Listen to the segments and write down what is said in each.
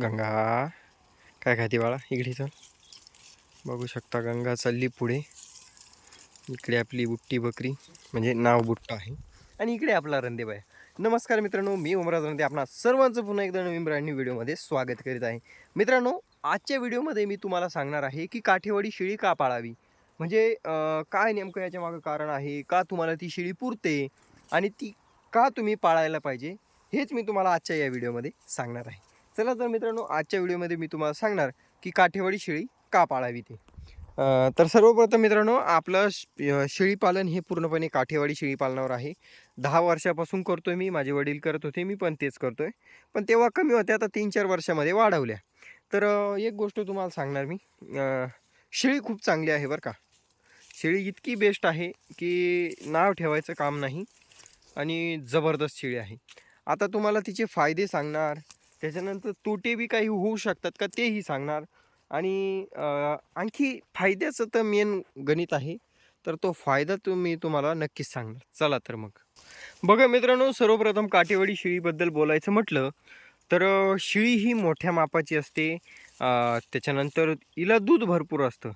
गंगा. काय खाते बाळा इकडे चल. बघू शकता गंगा चालली पुढे. इकडे आपली बुट्टी बकरी म्हणजे नाव बुट्टा आहे. आणि इकडे आपला रंदेबाई नमस्कार मित्रांनो मी उमराज रंदे आपणा सर्वांचं पुन्हा एकदा नवीन ब्रँड व्हिडिओमध्ये स्वागत करीत आहे. मित्रांनो आजच्या व्हिडिओमध्ये मी तुम्हाला सांगणार आहे की काठेवाडी शेळी का पाळावी? म्हणजे काय नेमकं याच्या मागं कारण आहे? का तुम्हाला ती शेळी पुरते? आणि ती का तुम्ही पाळायला पाहिजे? हेच मी तुम्हाला आजच्या या व्हिडिओमध्ये सांगणार आहे. चला तर मित्रांनो आजच्या व्हिडिओमध्ये मी तुम्हाला सांगणार की काठेवाडी शेळी का पाळावी ते. तर सर्वप्रथम मित्रांनो आपलं श- शेळीपालन हे पूर्णपणे काठेवाडी शेळीपालनावर आहे. दहा वर्षापासून करतोय मी माझे वडील करत होते मी पण तेच करतोय. पण तेव्हा कमी होत्या आता तीन चार वर्षामध्ये वाढवल्या. तर एक गोष्ट तुम्हाला सांगणार मी. शेळी खूप चांगली आहे बरं का. शेळी इतकी बेस्ट आहे की नाव ठेवायचं काम नाही आणि जबरदस्त शेळी आहे. आता तुम्हाला तिचे फायदे सांगणार त्याच्यानंतर तोटे बी काही होऊ शकतात का तेही सांगणार. आणि आणखी फायद्याचं तर मेन गणित आहे. तर तो फायदा तुम्ही तुम्हाला नक्कीच सांगणार. चला तर मग. बघा मित्रांनो सर्वप्रथम काठेवाडी शिळीबद्दल बोलायचं म्हटलं तर शिळी ही मोठ्या मापाची असते. त्याच्यानंतर हिला दूध भरपूर असतं.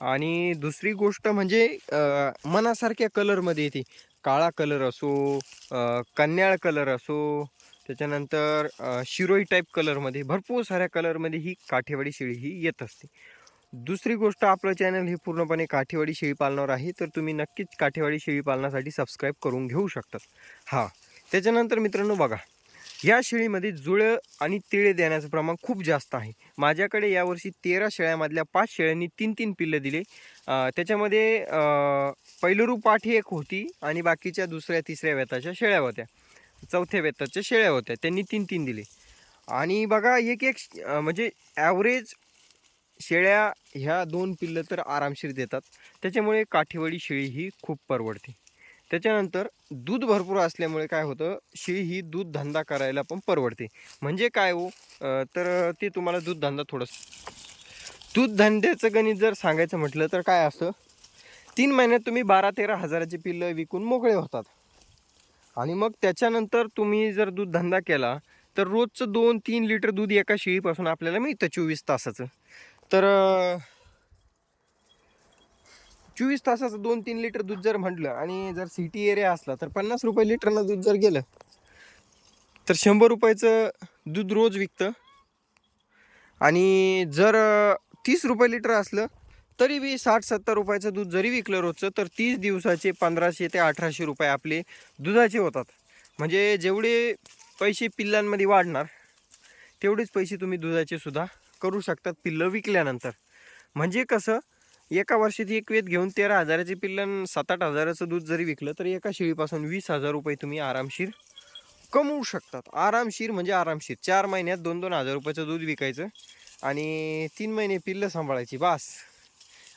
आणि दुसरी गोष्ट म्हणजे मनासारख्या कलरमध्ये येते. काळा कलर असो कन्याळ कलर असो त्याच्यानंतर शिरोई टाईप कलरमध्ये भरपूर साऱ्या कलरमध्ये ही काठेवाडी शेळी ही येत असते. दुसरी गोष्ट आपलं चॅनल हे पूर्णपणे काठेवाडी शेळी पालनावर आहे तर तुम्ही नक्कीच काठेवाडी शेळी पालनासाठी सबस्क्राईब करून घेऊ शकतात. हां त्याच्यानंतर मित्रांनो बघा या शेळीमध्ये जुळं आणि तिळे देण्याचं प्रमाण खूप जास्त आहे. माझ्याकडे यावर्षी तेरा शेळ्यामधल्या पाच शेळ्यांनी तीन तीन पिल्लं दिले. त्याच्यामध्ये पैलरू पाठी पाठ ही एक होती आणि बाकीच्या दुसऱ्या तिसऱ्या वेताच्या शेळ्या होत्या. चौथ्या वेताच्या शेळ्या होत्या. त्यांनी तीन तीन दिले. आणि बघा एक एक श- म्हणजे ॲव्हरेज शेळ्या ह्या दोन पिल्लं तर आरामशीर देतात. त्याच्यामुळे काठीवाडी शेळी ही खूप परवडते. त्याच्यानंतर दूध भरपूर असल्यामुळे काय होतं शेळी ही दूध धंदा करायला पण परवडते. म्हणजे काय हो तर ते तुम्हाला दूध धंदा थोडंसं दूध धंद्याचं गणित जर सांगायचं म्हटलं तर काय असतं तीन महिन्यात तुम्ही बारा तेरा हजाराची पिल्लं विकून मोकळे होतात. आणि मग त्याच्यानंतर तुम्ही जर दूध धंदा केला तर रोजचं दोन तीन लिटर दूध एका शेळीपासून आपल्याला मिळतं चोवीस तासाचं. तर चोवीस तासाचं दोन तीन लिटर दूध जर म्हटलं आणि जर सिटी एरिया असला तर पन्नास रुपये लिटरनं दूध जर गेलं तर शंभर रुपयाचं दूध रोज विकतं. आणि जर तीस रुपये लिटर असलं तरी बी साठ सत्तर रुपयाचं दूध जरी विकलं रोजचं तर तीस दिवसाचे पंधराशे ते अठराशे रुपये आपले दुधाचे होतात. म्हणजे जेवढे पैसे पिल्लांमध्ये वाढणार तेवढेच पैसे तुम्ही दुधाचे सुद्धा करू शकतात पिल्लं विकल्यानंतर. म्हणजे कसं एका वर्षात एक वेद घेऊन तेरा हजाराचे पिल्लं सात आठ हजाराचं दूध जरी विकलं तर एका शेळीपासून वीस हजार रुपये तुम्ही आरामशीर कमवू शकतात. आरामशीर म्हणजे आरामशीर. चार महिन्यात दोन दोन हजार रुपयाचं दूध विकायचं आणि तीन महिने पिल्लं सांभाळायची. बास.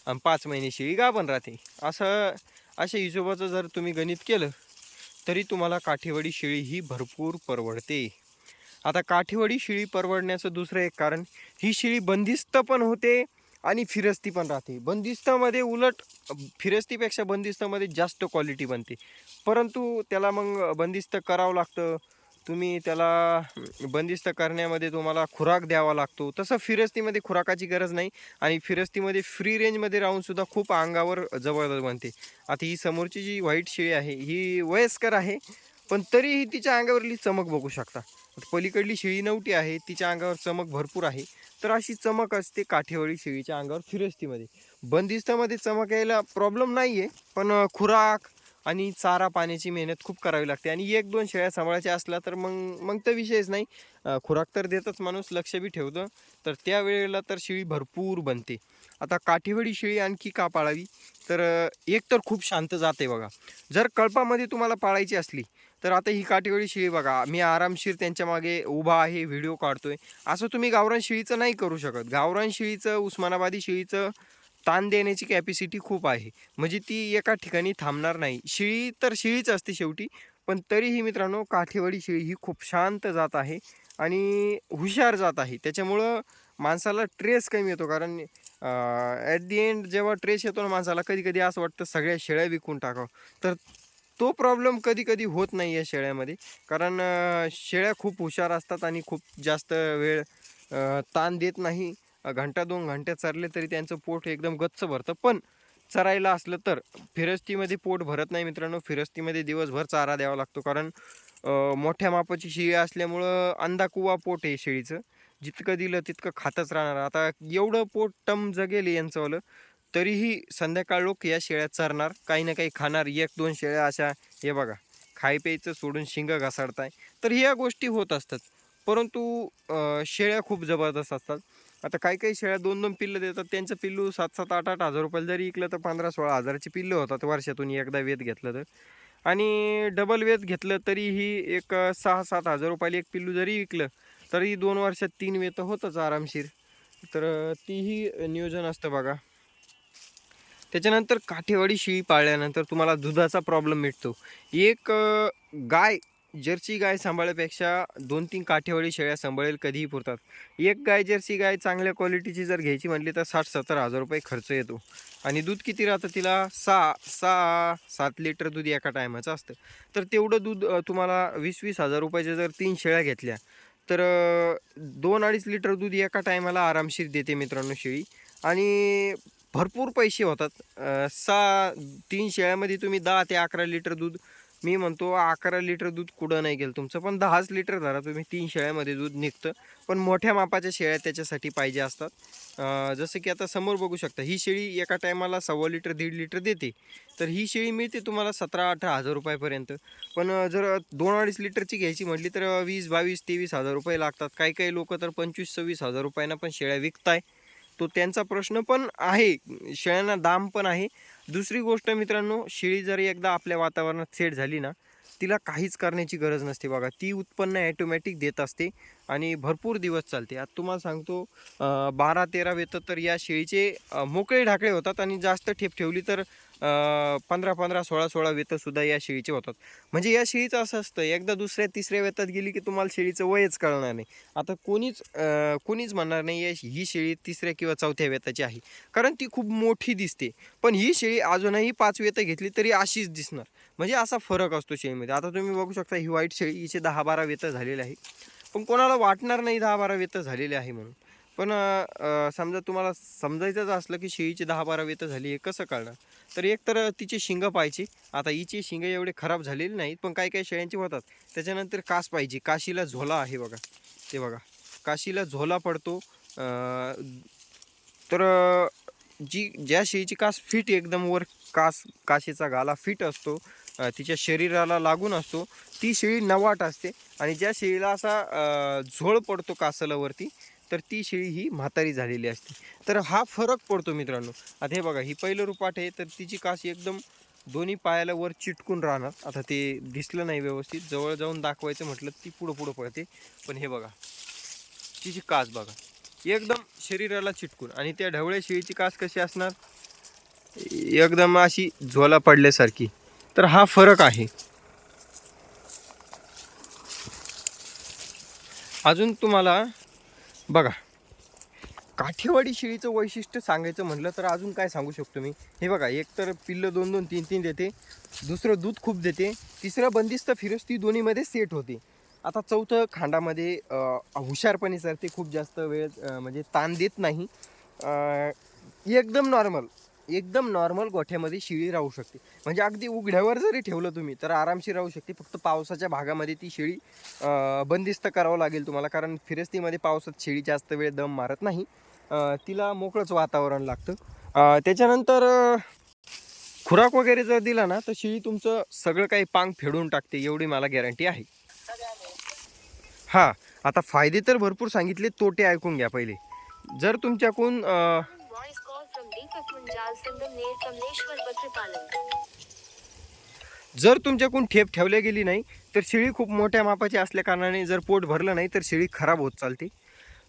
आणि पाच महिने शेळी गाभण राहते. असं अशा हिशोबाचं जर तुम्ही गणित केलं तरी तुम्हाला काठीवाडी शेळी ही भरपूर परवडते. आता काठीवाडी शेळी परवडण्याचं दुसरं एक कारण ही शेळी बंदिस्त पण होते आणि फिरस्ती पण राहते. बंदिस्तामध्ये उलट फिरस्तीपेक्षा बंदिस्तामध्ये जास्त क्वालिटी बनते. परंतु त्याला मग बंदिस्त करावं लागतं तुम्ही त्याला बंदिस्त करण्यामध्ये तुम्हाला खुराक द्यावा लागतो. तसं फिरस्तीमध्ये खुराकाची गरज नाही आणि फिरस्तीमध्ये फ्री रेंजमध्ये राहूनसुद्धा खूप अंगावर जवळ बनते. आता ही समोरची जी व्हाईट शेळी आहे ही वयस्कर आहे पण तरीही तिच्या अंगावरली चमक बघू शकता. पलीकडली शेळी नवटी आहे तिच्या अंगावर चमक भरपूर आहे. तर अशी चमक असते काठेवाडी शेळीच्या अंगावर फिरस्तीमध्ये. बंदिस्तामध्ये चमक यायला प्रॉब्लेम नाही आहे पण खुराक आणि चारा पाण्याची मेहनत खूप करावी लागते. आणि एक दोन शेळ्या सांभाळायच्या असल्या तर मग मग तर विषयच नाही. खुराक तर देतच माणूस लक्ष बी ठेवतं. तर त्यावेळेला तर शेळी भरपूर बनते. आता काठीवडी शेळी आणखी का पाळावी? तर एक तर खूप शांत जाते बघा. जर कळपामध्ये तुम्हाला पाळायची असली तर आता ही काठीवडी शेळी बघा. मी आरामशीर त्यांच्या मागे उभा आहे व्हिडिओ काढतोय. असं तुम्ही गावरान शेळीचं नाही करू शकत. गावरान शेळीचं उस्मानाबादी शेळीचं ताण देण्याची कॅपॅसिटी खूप आहे. म्हणजे ती एका ठिकाणी थांबणार नाही. शिळी तर शिळीच असते शेवटी पण तरीही मित्रांनो काठेवाडी शिळी ही खूप शांत जात आहे आणि हुशार जात आहे. त्याच्यामुळं माणसाला ट्रेस कमी येतो. कारण ॲट दी एंड जेव्हा ट्रेस येतो ना माणसाला कधी कधी असं वाटतं सगळ्या शेळ्या विकून टाकावं. तर तो प्रॉब्लेम कधी कधी होत नाही या शेळ्यामध्ये. कारण शेळ्या खूप हुशार असतात आणि खूप जास्त वेळ ताण देत नाही. घंटा दोन घंटे चरले तरी त्यांचं पोट एकदम गच्च भरतं. पण चरायला असलं तर फिरस्तीमध्ये पोट भरत नाही मित्रांनो. फिरस्तीमध्ये दिवसभर चारा द्यावा लागतो. कारण मोठ्या मापाची शेळी असल्यामुळं अंदाकुवा पोट आहे शेळीचं. जितकं दिलं तितकं खातच राहणार. आता एवढं पोट टम जगेल यांचंवालं तरीही संध्याकाळ लोक या शेळ्या चरणार. काही ना काही खाणार. एक दोन शेळ्या अशा हे बघा खाय प्यायचं सोडून शिंग घासाडताय. तर ह्या गोष्टी होत असतात. परंतु शेळ्या खूप जबरदस्त असतात. आता काही काही शेळ्या दोन दोन पिल्लं देतात. त्यांचं पिल्लू सात सात आठ आठ हजार रुपयाला जरी विकलं तर पंधरा सोळा हजाराची पिल्लं होतात वर्षातून एकदा वेत घेतलं तर. आणि डबल वेत घेतलं तरीही एक सहा सात हजार रुपयाला एक पिल्लू जरी विकलं तरी दोन वर्षात तीन वेत होतंच आरामशीर. तर तीही नियोजन असतं बघा. त्याच्यानंतर काठेवाडी शेळी पाळल्यानंतर तुम्हाला दुधाचा प्रॉब्लेम मिटतो एक गाय जर्सी गाय सांभाळण्यापेक्षा दोन तीन काठेवाडी शेळ्या सांभाळेल कधीही पुरतात. एक गाय जर्सी गाय चांगल्या क्वालिटीची जर घ्यायची म्हटली तर साठ सत्तर हजार रुपये खर्च येतो. आणि दूध किती राहतं तिला? सहा सहा सात लिटर दूध एका टायमाचं असतं. तर तेवढं दूध तुम्हाला वीस वीस हजार रुपयाच्या जर तीन शेळ्या घेतल्या तर दोन अडीच लिटर दूध एका टायमाला आरामशीर देते मित्रांनो शेळी. आणि भरपूर पैसे होतात. सहा तीन शेळ्यामध्ये तुम्ही दहा ते अकरा लिटर दूध मी म्हणतो अकरा लिटर दूध कुठं नाही गेलं. तुमचं पण दहाच लिटर धरा तुम्ही तीन शेळ्यामध्ये दूध निघतं. पण मोठ्या मापाच्या शेळ्या त्याच्यासाठी पाहिजे असतात. जसं की आता समोर बघू शकता ही शेळी एका टायमाला सव्वा लिटर दीड लिटर देते. तर ही शेळी मिळते तुम्हाला सतरा अठरा हजार रुपयापर्यंत. पण जर दोन अडीच लिटरची घ्यायची म्हटली तर वीस बावीस तेवीस हजार रुपये लागतात. काही काही लोक तर पंचवीस सव्वीस हजार रुपयांना पण शेळ्या विकताय. तो त्यांचा प्रश्न पण आहे. शेळ्यांना दाम पण आहे. दुसरी गोष्ट मित्रांनो शेळी जर एकदा आपल्या वातावरणात सेट झाली ना तिला काहीच करण्याची गरज नसते बघा. ती उत्पन्न ॲटोमॅटिक देत असते आणि भरपूर दिवस चालते. आता तुम्हाला सांगतो बारा तेरा वेत तर या शेळीचे मोकळे ढाकळे होतात आणि जास्त ठेप ठेवली तर पंधरा पंधरा सोळा सोळा वेतसुद्धा या शेळीचे होतात. म्हणजे या शेळीचं असं असतं एकदा दुसऱ्या तिसऱ्या वेतात गेली की तुम्हाला शेळीचं वयच कळणार नाही. आता कोणीच कोणीच म्हणणार नाही या ही शेळी तिसऱ्या किंवा चौथ्या वेताची आहे. कारण ती खूप मोठी दिसते. पण ही शेळी अजूनही पाच वेतं घेतली तरी अशीच दिसणार. म्हणजे असा फरक असतो शेळीमध्ये. आता तुम्ही बघू शकता ही व्हाईट शेळी हिचे दहा बारा वेतं झालेले आहे. पण कोणाला वाटणार नाही दहा बारा वेतं झालेले आहे म्हणून. पण समजा तुम्हाला समजायचंच असलं की शेळीची दहा बारा वेतं झाली हे कसं कळणार? तर एक तर तिचे शिंगं पाहिजे आता हिची शिंगं एवढे खराब झालेली नाहीत पण काही काही शेळ्यांची होतात. त्याच्यानंतर कास पाहिजे काशीला झोला आहे बघा. ते बघा. काशीला झोला पडतो. तर जी ज्या शेळीची कास फिट एकदम वर कास काशीचा गाला फिट असतो तिच्या शरीराला लागून असतो ती शेळी नवाट असते. आणि ज्या शेळीला असा झोळ पडतो कासलावरती तर ती शेळी ही म्हातारी झालेली असते. तर हा फरक पडतो मित्रांनो. आता हे बघा ही पहिलं रुपाट आहे तर तिची कास एकदम दोन्ही पायाला वर चिटकून राहणार. आता ते दिसलं नाही व्यवस्थित. जवळ जाऊन दाखवायचं म्हटलं ती पुढं पुढं पळते. पण हे बघा तिची कास बघा. एकदम शरीराला चिटकून. आणि त्या ढवळ्या शेळीची कास कशी असणार? एकदम अशी झोला पडल्यासारखी. तर हा फरक आहे. अजून तुम्हाला बघा. काठेवाडी शेळीचं वैशिष्ट्य सांगायचं म्हटलं तर अजून काय सांगू शकतो मी? हे बघा एक तर पिल्लं दोन दोन तीन तीन देते. दुसरं दूध खूप देते. तिसरं बंदिस्त फिरस्ती दोन्हीमध्ये सेट होते. आता चौथं खांडामध्ये हुशारपणे सर ते खूप जास्त वेळ म्हणजे ताण देत नाही. एकदम नॉर्मल. एकदम नॉर्मल गोठ्यामध्ये शेळी राहू शकते. म्हणजे अगदी उघड्यावर जरी ठेवलं तुम्ही तर आरामशीर राहू शकते. फक्त पावसाच्या भागामध्ये ती शेळी बंदिस्त करावं लागेल तुम्हाला. कारण फिरस्तीमध्ये पावसात शेळी जास्त वेळ दम मारत नाही. तिला मोकळंच वातावरण लागतं. त्याच्यानंतर खुराक वगैरे जर दिला ना तर शेळी तुमचं सगळं काही पांग फेडून टाकते एवढी मला गॅरंटी आहे. हां आता फायदे तर भरपूर सांगितले तोटे ऐकून घ्या पहिले. जर तुमच्याकडून जर तुमच्याकडून ठेप ठेवल्या गेली नाही तर शेळी खूप मोठ्या मापाची असल्या कारणाने जर पोट भरलं नाही तर शेळी खराब होत चालते.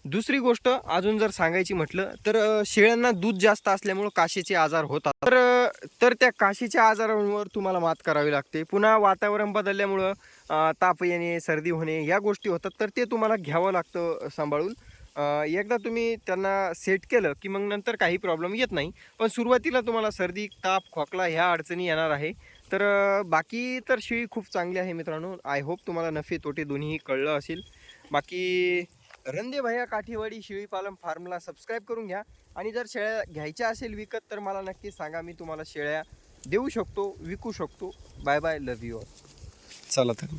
दुसरी गोष्ट अजून जर सांगायची म्हटलं तर शेळ्यांना दूध जास्त असल्यामुळं काशीचे आजार होतात. तर तर त्या काशीच्या आजारांवर तुम्हाला मात करावी लागते. पुन्हा वातावरण बदलल्यामुळं ताप येणे सर्दी होणे या गोष्टी होतात. तर ते तुम्हाला घ्यावं लागतं सांभाळून. एकदा तुम्ही त्यांना सेट केलं की मग नंतर काही प्रॉब्लेम येत नाही. पण सुरुवातीला तुम्हाला सर्दी ताप खोकला ह्या अडचणी येणार आहे. तर बाकी तर शेळी खूप चांगली आहे मित्रांनो. आय होप तुम्हाला नफे तोटे दोन्हीही कळलं असेल. बाकी रंदे भैया काठीवाडी शेळीपालन फार्मला सबस्क्राईब करून घ्या. आणि जर शेळ्या घ्यायच्या असेल विकत तर मला नक्की सांगा. मी तुम्हाला शेळ्या देऊ शकतो विकू शकतो. बाय बाय लव यू चला तर.